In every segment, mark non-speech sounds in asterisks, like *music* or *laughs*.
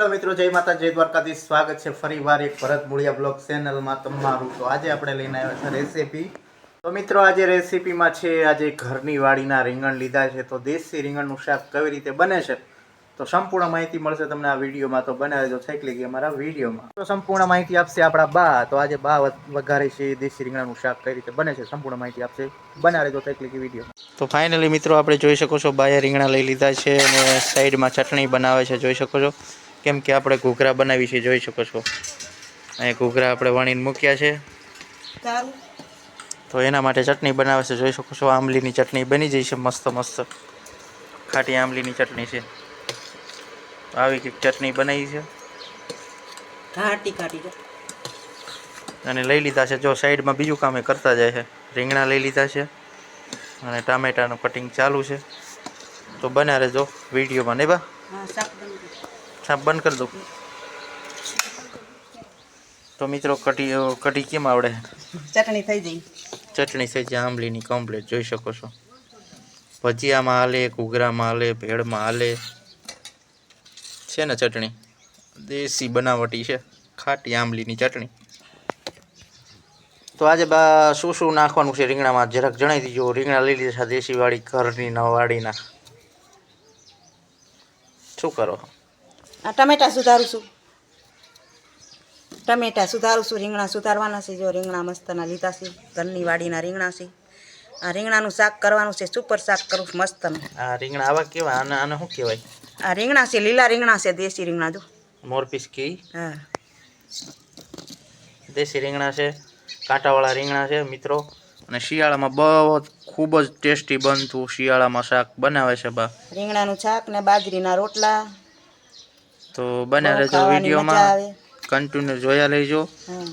Hello મિત્રો, જય માતા, જય દ્વારકાથી સ્વાગત છે ફરી વાર એક ભરત મૂળિયા બ્લોગ ચેનલમાં તમારું. તો આજે આપણે લઈને આવ્યા છે રેસીપી. તો મિત્રો, આજે રેસીપીમાં છે, આજે ઘરની વાડીના રીંગણ લીધા છે. તો દેશી રીંગણનું શાક કેવી રીતે બને છે? તો સંપૂર્ણ માહિતી મળશે તમને આ વિડીયોમાં. તો બનાવી દેજો છેકલી ગઈ અમારા વિડીયોમાં. તો સંપૂર્ણ માહિતી આપશે આપણા બા. તો આજે બા વઘારે છે, દેશી રીંગણનું શાક કઈ રીતે બને છે? સંપૂર્ણ માહિતી આપશે. બનાવી દેજો છેકલી ગઈ વીડિયો. તો ફાઇનલી મિત્રો, આપણે જોઈ શકો છો, બાએ રીંગણા લઈ લીધા છે અને સાઈડમાં ચટણી બનાવે છે. જોઈ શકો છો. કેમ કે આપણે ઘૂઘરા બનાવી છે જોઈ શકો છો. અહીંયા ઘૂઘરા આપણે વણીને મૂક્યા છે. તો એના માટે ચટણી બનાવે છે જોઈ શકો છો આંબલીની ચટણી બની જઈ છે મસ્ત મસ્ત. ખાટી આંબલીની ચટણી છે. તો આવી કંઈક ચટણી બનાવી છે. અને લઈ લીધા છે જો સાઈડમાં બીજું કામ એ કરતા જાય છે. રીંગણા લઈ લીધા છે. અને ટામેટાનું કટિંગ ચાલુ છે. તો બના રહેજો વિડીયોમાં નહીં બા હા બંધ કરી દઉં. તો મિત્રો કઢી કઢી કેમ આવડે? ચટણી થઈ જઈ ચટણી થઈ જાય આંબલીની કમ્પ્લીટ જોઈ શકો છો. ભજીયામાં હાલે ઘૂઘરામાં હાલે ભેળમાં હાલે. છે ને ચટણી? દેશી બનાવટી છે ખાટી આંબલીની ચટણી. તો આજે બા શું શું નાખવાનું છે રીંગણામાં? જરાક જણાવી દીજો. રીંગણા લઈ લીધા છે દેશી વાળી ઘરની નવાડીના. શું કરો? આ ટમેટા સુધારું છું. ટમેટા સુધારું છું રીંગણા સુધારવાના છે. જો રીંગણા મસ્તના લીધા છે ઘરની વાડીના રીંગણા છે. આ રીંગણાનું શાક કરવાનું છે સુપર શાક કરું મસ્તનું. આ રીંગણા આવા કેવા? આને આને શું કહેવાય? આ રીંગણા છે લીલા રીંગણા છે દેશી રીંગણા જો. મોરપીસ કી હા. દેશી રીંગણા છે કાંટાવાળા રીંગણા છે મિત્રો. અને શિયાળામાં બહુ જ ખૂબ જ ટેસ્ટી બનતું શિયાળામાં શાક બનાવે છે બા. રીંગણાનું શાક ને બાજરીના રોટલા તો બને રહેજો વિડીયોમાં. કન્ટિન્યુ જોયા લેજો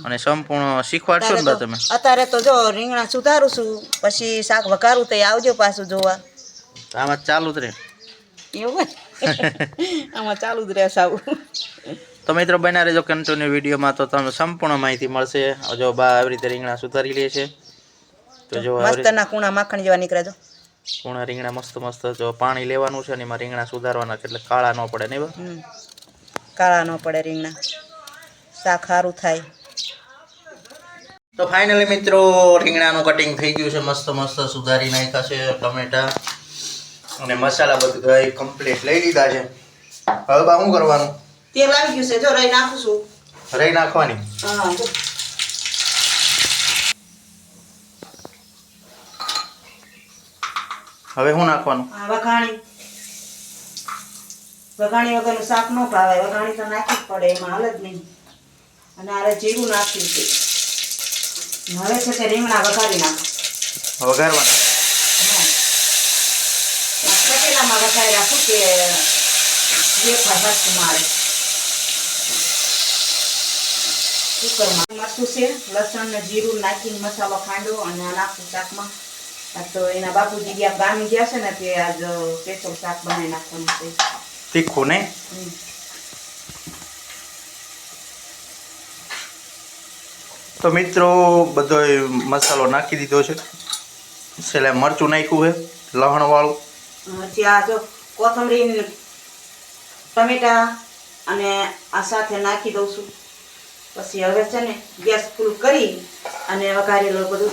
અને સંપૂર્ણ શીખવાડશો ને તમે. અત્યારે તો જો રીંગણા સુધારું છું પછી શાક વઘારું તો આવજો પાછું જોવા. આમાં ચાલુ જ રહે. એવું *laughs* આમાં ચાલુ જ રહે સાવ તો મિત્રો બના રહેજો કન્ટિન્યુ વિડીયોમાં તો તમને સંપૂર્ણ માહિતી મળશે. જો બા આવી રીતે રીંગણા સુધારી લે છે. તો જો મસ્તના કુણા માખણ જેવા નીકળે જો. કુણા રીંગણા મસ્ત મસ્ત જો પાણી લેવાનું છે ને એમાં રીંગણા સુધારવાના છે એટલે કાળા ન પડે નહીં બા. કાળા ન પડે રીંગણા. શાક સારું થાય. તો ફાઇનલી મિત્રો રીંગણાનું કટિંગ થઈ ગયું છે. મસ્ત મસ્ત સુધારી નાખ્યા છે ટમેટા અને મસાલા બધું કમ્પ્લીટ લઈ લીધા છે. હવે બા શું કરવાનું? તેલ આવી ગયું છે. જો રહી નાખું છું. રહી નાખવાની? હા હવે શું નાખવાનું? આ વઘાણી વઘાણી વગરનું શાક ન ભાવે વઘાણી તો નાખી જ પડે એમાં હાલ જ નહીં. અને આરે જીરું નાખ્યું છે. હવે છે તે રીંગણા વઘારી નાખો વઘારવાના. આ વઘારી રાખું કે વેફર હરખું મારે કુકરમાં મરચું છે લસણ ને જીરું નાખીને મસાલો ખાંડો અને આ નાખું શાકમાં. તો એના બાપુજી ગયા ગામ ગયા છે ને તે આજ સ્પેશિયલ શાક બનાવી નાખવાનું છે. તીખું નહીં? તો મિત્રો બધો મસાલો નાખી દીધો છે. છેલ્લે મરચું નાખ્યું છે, લહણવાળું. કોથમરી ટમેટા અને આ સાથે નાખી દઉં છું. પછી હવે છે ને ગેસ ફૂલ કરી અને વઘારેલું બધું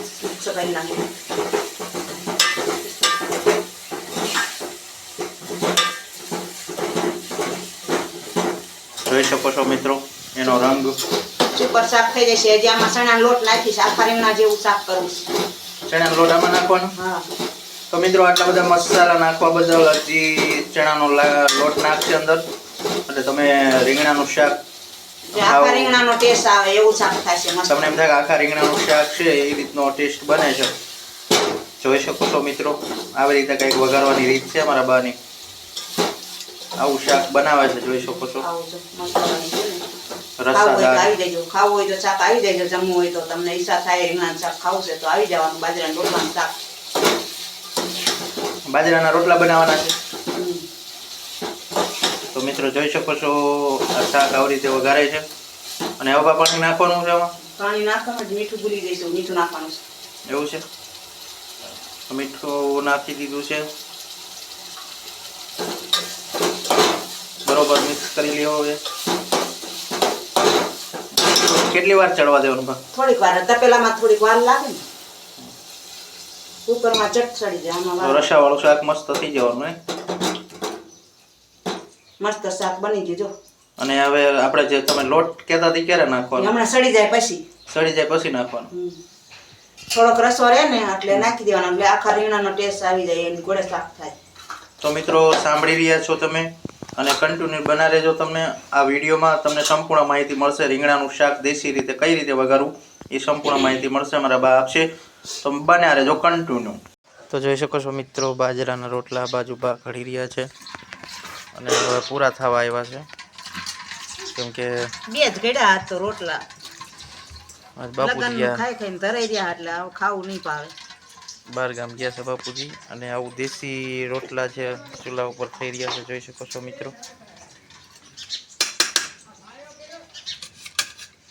કરી નાખી. જોઈ શકો છો મિત્રો એનો રંગ. સુપર સાફ થઈ જશે હજી આમાં ચણા લોટ નાખીશ આખા રીંગણા જેવું સાફ કરું છું. ચણાનો લોટ આમાં નાખવાનો? હા. તો મિત્રો આટલા બધા મસાલા નાખવા બદલ હજી ચણાનો લોટ નાખશે અંદર. એટલે તમે રીંગણાનું શાક આખા રીંગણાનો ટેસ્ટ આવે એવું શાક થશે તમને એમ થાય કે આખા રીંગણાનું શાક છે એ રીતનો ટેસ્ટ બને છે. જોઈ શકો છો મિત્રો આવી રીતે કંઈક વઘારવાની રીત છે અમારા બાની. આવું શાક બનાવે છે જોઈ શકો છો. ખાવું હોય તો શાક આવી જજો જમવું હોય તો તમને ઈચ્છા થાય રીંગણાનું શાક ખાવું છે તો આવી જવાનું બાજરાના રોટલાનું શાક. બાજરાના રોટલા બનાવવાના છે? તો મિત્રો જોઈ શકો છો આ શાક આવી રીતે વઘારે છે. અને હવે પાણી નાખવાનું છે આમાં? પાણી નાખવાનું મીઠું ભૂલી જઈશું મીઠું નાખવાનું છે. એવું છે? મીઠું નાખી દીધું છે. કરી લેવો હવે. કેટલી વાર ચડવા દેવાનું બા થોડીક વાર તપેલામાં થોડીક વાર લાગે ને. કુકરમાં ચટ ચડી જાય આમાં રસા વાળું શાક મસ્ત થઈ જવાનું હે? મસ્ત શાક બની ગયું જો. અને હવે આપણે જે તમે લોટ કહેતા હતી ક્યારે નાખવાનો? હમણાં સડી જાય પછી. સડી જાય પછી નાખવાનું. થોડોક રસો રહે ને એટલે નાખી દેવાનો એટલે આખા રીંગણાનો ટેસ્ટ આવી જાય એની ગોળે શાક થાય. તો મિત્રો સાંભળી રહ્યા છો તમે? અને કન્ટિન્યુ બના રહેજો તમને આ વિડીયોમાં તમને સંપૂર્ણ માહિતી મળશે. રીંગણાનું શાક દેશી રીતે કઈ રીતે વઘારવું એ સંપૂર્ણ માહિતી મળશે મારા બા આપશે. તો બન્યા રહેજો કન્ટિન્યુ તો જોઈ શકો છો મિત્રો બાજરાના રોટલા બાજુ બા ઘડી રહ્યા છે અને હવે પૂરા થવા આવ્યા છે. કેમ કે બે જ ઘડ્યા હાથ તો રોટલા. બાપુ ખાઈ ખાઈને ધરાઈ રહ્યા એટલે ખાવું નહીં ભાવે. બાર ગામ ગયા છે બાપુજી અને આવું દેશી રોટલા છે, ચૂલા ઉપર થઈ રહ્યા છે, જોઈ શકો છો મિત્રો.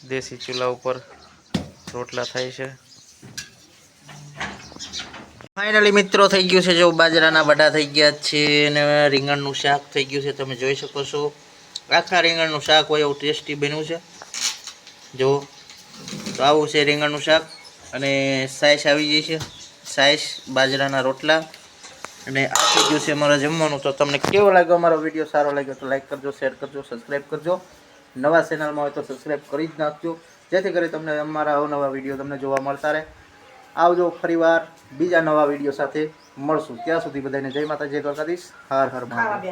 દેશી ચૂલા ઉપર રોટલા થાય છે. ફાઇનલી મિત્રો થઈ ગયું છે, જો બાજરાના વડા થઈ ગયા છે અને રીંગણનું શાક થઈ ગયું છે, તમે જોઈ શકો છો. આખા રીંગણનું શાક હોય એવું ટેસ્ટી બન્યું છે. જો, તો આવું છે રીંગણનું શાક અને સાઈસ આવી ગઈ છે. સાઈસ, બાજરાના રોટલા અને આ થઈ ગયું અમારા જમવાનું. તો તમને કેવો લાગ્યો અમારો વીડિયો? સારો લાગ્યો તો લાઈક કરજો શેર કરજો સબસ્ક્રાઈબ કરજો. નવા ચેનલમાં હોય તો સબસ્ક્રાઈબ કરી જ નાખજો. જેથી કરી તમને અમારા અવનવા વીડિયો તમને જોવા મળતા રહે. આવજો ફરીવાર બીજા નવા વીડિયો સાથે. મળશું. ત્યાં સુધી બધાને જય માતા જય દ્વારકાધીશ. હર હર મહાદેવ.